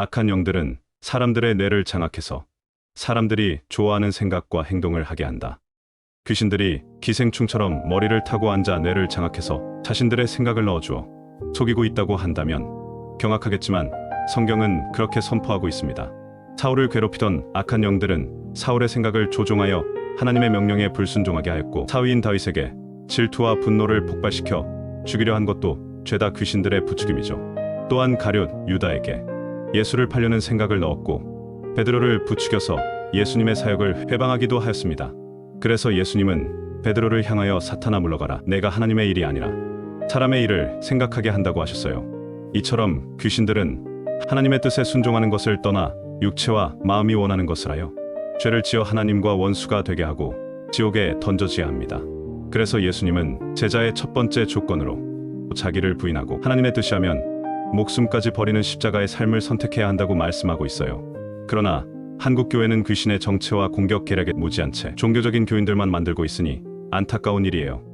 악한 영들은 사람들의 뇌를 장악해서 사람들이 좋아하는 생각과 행동을 하게 한다. 귀신들이 기생충처럼 머리를 타고 앉아 뇌를 장악해서 자신들의 생각을 넣어주어 속이고 있다고 한다면 경악하겠지만 성경은 그렇게 선포하고 있습니다. 사울을 괴롭히던 악한 영들은 사울의 생각을 조종하여 하나님의 명령에 불순종하게 하였고 사위인 다윗에게 질투와 분노를 폭발시켜 죽이려 한 것도 죄다 귀신들의 부추김이죠. 또한 가룟 유다에게 예수를 팔려는 생각을 넣었고 베드로를 부추겨서 예수님의 사역을 회방하기도 하였습니다. 그래서 예수님은 베드로를 향하여 사탄아 물러가라. 내가 하나님의 일이 아니라 사람의 일을 생각하게 한다고 하셨어요. 이처럼 귀신들은 하나님의 뜻에 순종하는 것을 떠나 육체와 마음이 원하는 것을 하여 죄를 지어 하나님과 원수가 되게 하고 지옥에 던져져야 합니다. 그래서 예수님은 제자의 첫 번째 조건으로 자기를 부인하고 하나님의 뜻이 하면 목숨까지 버리는 십자가의 삶을 선택해야 한다고 말씀하고 있어요. 그러나 한국 교회는 귀신의 정체와 공격 계략에 무지한 채 종교적인 교인들만 만들고 있으니 안타까운 일이에요.